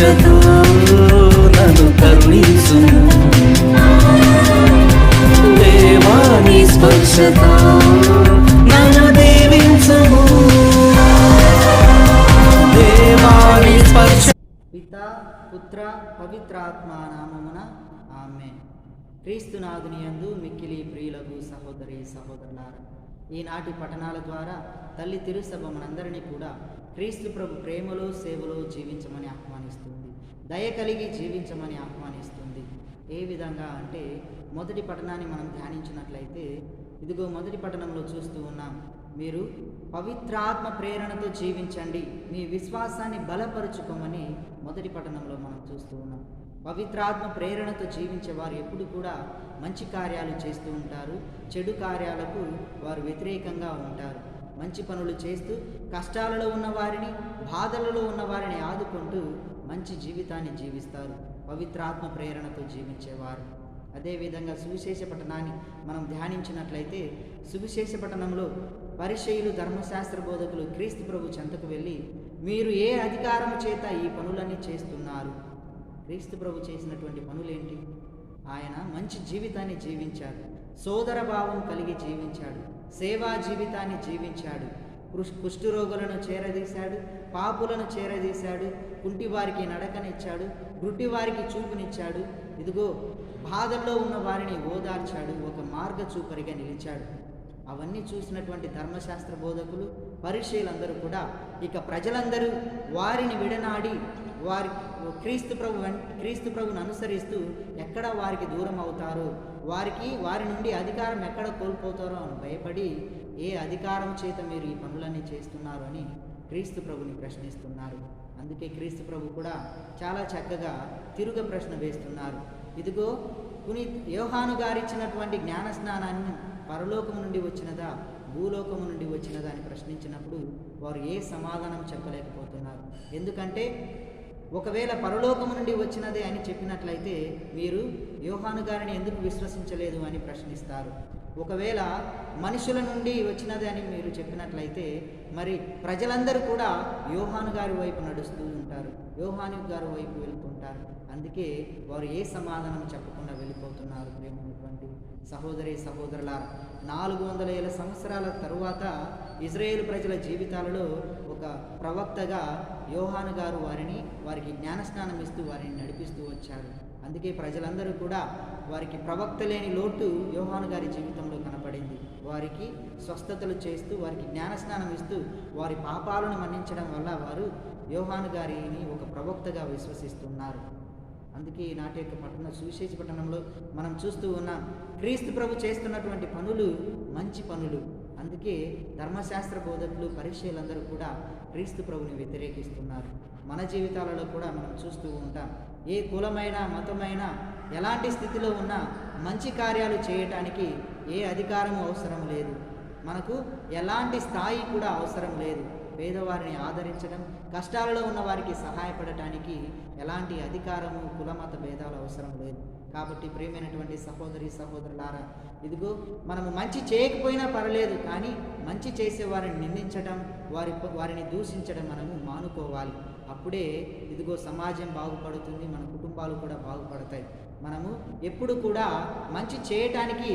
కరుణించదు నన్ను కరుణించును దేవాని స్పర్శతో నన్ను దీవించుము. దేవాని స్పర్శ పిత పుత్ర పవిత్రాత్మ నామమున ఆమె క్రీస్తునాథుని యందు మిక్కిలి ప్రియులకు సహోదరి సహోదరులారా ఈనాటి పఠనాల ద్వారా తల్లి తిరుసభ మనందరినీ కూడా క్రీస్తు ప్రభు ప్రేమలో సేవలో జీవించమని ఆహ్వానిస్తుంది. దయ కలిగి జీవించమని ఆహ్వానిస్తుంది. ఏ విధంగా అంటే మొదటి పఠనాన్ని మనం ధ్యానించినట్లయితే ఇదిగో మొదటి పఠనంలో చూస్తూ ఉన్నాం. మీరు పవిత్రాత్మ ప్రేరణతో జీవించండి. మీ విశ్వాసాన్ని బలపరుచుకోమని మొదటి పఠనంలో మనం చూస్తూ ఉన్నాం. పవిత్రాత్మ ప్రేరణతో జీవించే వారు ఎప్పుడు కూడా మంచి కార్యాలు చేస్తూ ఉంటారు. చెడు కార్యాలకు వారు వ్యతిరేకంగా ఉంటారు. మంచి పనులు చేస్తూ కష్టాలలో ఉన్న వారిని బాధలలో ఉన్న వారిని ఆదుకుంటూ మంచి జీవితాన్ని జీవిస్తారు. పవిత్రాత్మ ప్రేరణతో జీవించేవారు అదేవిధంగా సువిశేష పట్టణాన్ని మనం ధ్యానించినట్లయితే సువిశేష పట్టణంలో పరిచయులు ధర్మశాస్త్ర బోధకులు క్రీస్తు ప్రభు చెంతకు వెళ్ళి మీరు ఏ అధికారం చేత ఈ పనులన్నీ చేస్తున్నారు? క్రీస్తు ప్రభు చేసినటువంటి పనులేంటి? ఆయన మంచి జీవితాన్ని జీవించాడు. సోదర భావం కలిగి జీవించాడు. సేవా జీవితాన్ని జీవించాడు. కుష్ఠరోగులను చేరదీశాడు. పాపులను చేరదీశాడు. కుంటివారికి నడకనిచ్చాడు. గుడ్డివారికి చూపునిచ్చాడు. ఇదిగో బాధల్లో ఉన్న వారిని ఓదార్చాడు. ఒక మార్గ చూపరిగా నిలిచాడు. అవన్నీ చూసినటువంటి ధర్మశాస్త్ర బోధకులు పరిశీలందరూ కూడా ఇక ప్రజలందరూ వారిని విడనాడి వారి క్రీస్తు ప్రభు క్రీస్తు ప్రభుని అనుసరిస్తూ ఎక్కడ వారికి దూరం అవుతారో? వారికి వారి నుండి అధికారం ఎక్కడ కోల్పోతారో అని భయపడి ఏ అధికారం చేత మీరు ఈ పనులన్నీ చేస్తున్నారు అని క్రీస్తు ప్రభుని ప్రశ్నిస్తున్నారు. అందుకే క్రీస్తు ప్రభు కూడా చాలా చక్కగా తిరుగ ప్రశ్న వేస్తున్నారు. ఇదిగో కుని యోహాను గారిచ్చినటువంటి జ్ఞాన స్నానాన్ని పరలోకము నుండి వచ్చినదా భూలోకము నుండి వచ్చినదా అని ప్రశ్నించినప్పుడు వారు ఏ సమాధానం చెప్పలేకపోతున్నారు. ఎందుకంటే ఒకవేళ పరలోకము నుండి వచ్చినదే అని చెప్పినట్లయితే మీరు యోహాను గారిని ఎందుకు విశ్వసించలేదు అని ప్రశ్నిస్తారు. ఒకవేళ మనుషుల నుండి వచ్చినదే అని మీరు చెప్పినట్లయితే మరి ప్రజలందరూ కూడా యోహాను గారి వైపు నడుస్తూ ఉంటారు యోహాను గారి వైపు వెళ్తుంటారు. అందుకే వారు ఏ సమాధానం చెప్పకుండా వెళ్ళిపోతున్నారు ప్రేమైనటువంటి సహోదరి సహోదరుల నాలుగు వందల ఏళ్ళ సంవత్సరాల తరువాత ఇజ్రాయేల్ ప్రజల జీవితాలలో ఒక ప్రవక్తగా యోహాను గారు వారిని వారికి జ్ఞానస్నానం ఇస్తూ వారిని నడిపిస్తూ వచ్చారు. అందుకే ప్రజలందరూ కూడా వారికి ప్రవక్త లేని లోటు యోహాను గారి జీవితంలో కనపడింది. వారికి స్వస్థతలు చేస్తూ వారికి జ్ఞానస్నానం ఇస్తూ వారి పాపాలను మన్నించడం వల్ల వారు యోహాను గారిని ఒక ప్రవక్తగా విశ్వసిస్తున్నారు. అందుకే ఈనాటి యొక్క పట్టణ సువిశేష పట్టణంలో మనం చూస్తూ ఉన్నాం క్రీస్తు ప్రభు చేస్తున్నటువంటి పనులు మంచి పనులు. అందుకే ధర్మశాస్త్ర బోధకులు పరీక్షలందరూ కూడా క్రీస్తు ప్రభుని వ్యతిరేకిస్తున్నారు. మన జీవితాలలో కూడా మనం చూస్తూ ఉంటాం. ఏ కులమైన మతమైన ఎలాంటి స్థితిలో ఉన్నా మంచి కార్యాలు చేయటానికి ఏ అధికారము అవసరం లేదు. మనకు ఎలాంటి స్థాయి కూడా అవసరం లేదు. పేదవారిని ఆదరించడం కష్టాలలో ఉన్న వారికి సహాయపడటానికి ఎలాంటి అధికారము కులమత భేదాలు అవసరం లేదు. కాబట్టి ప్రియమైనటువంటి సహోదరి సహోదరులారా ఇదిగో మనము మంచి చేయకపోయినా పర్లేదు కానీ మంచి చేసే వారిని నిందించడం వారి వారిని దూషించడం మనము మానుకోవాలి. అప్పుడే ఇదిగో సమాజం బాగుపడుతుంది మన కుటుంబాలు కూడా బాగుపడతాయి. మనము ఎప్పుడు కూడా మంచి చేయటానికి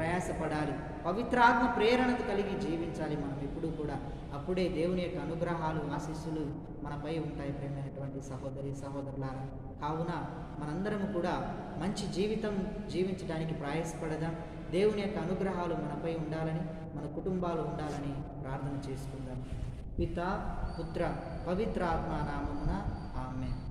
ప్రయాసపడాలి. పవిత్రాత్మ ప్రేరణను కలిగి జీవించాలి మనం ఎప్పుడూ కూడా. అప్పుడే దేవుని యొక్క అనుగ్రహాలు ఆశీస్సులు మనపై ఉంటాయి ప్రేమైనటువంటి సహోదరి సహోదరులారా. కావున మనందరం కూడా మంచి జీవితం జీవించడానికి ప్రయాసపడదాం. దేవుని యొక్క అనుగ్రహాలు మనపై ఉండాలని మన కుటుంబాలు ఉండాలని ప్రార్థన చేసుకుందాం. పిత పుత్ర పవిత్రాత్మ నామమున ఆమె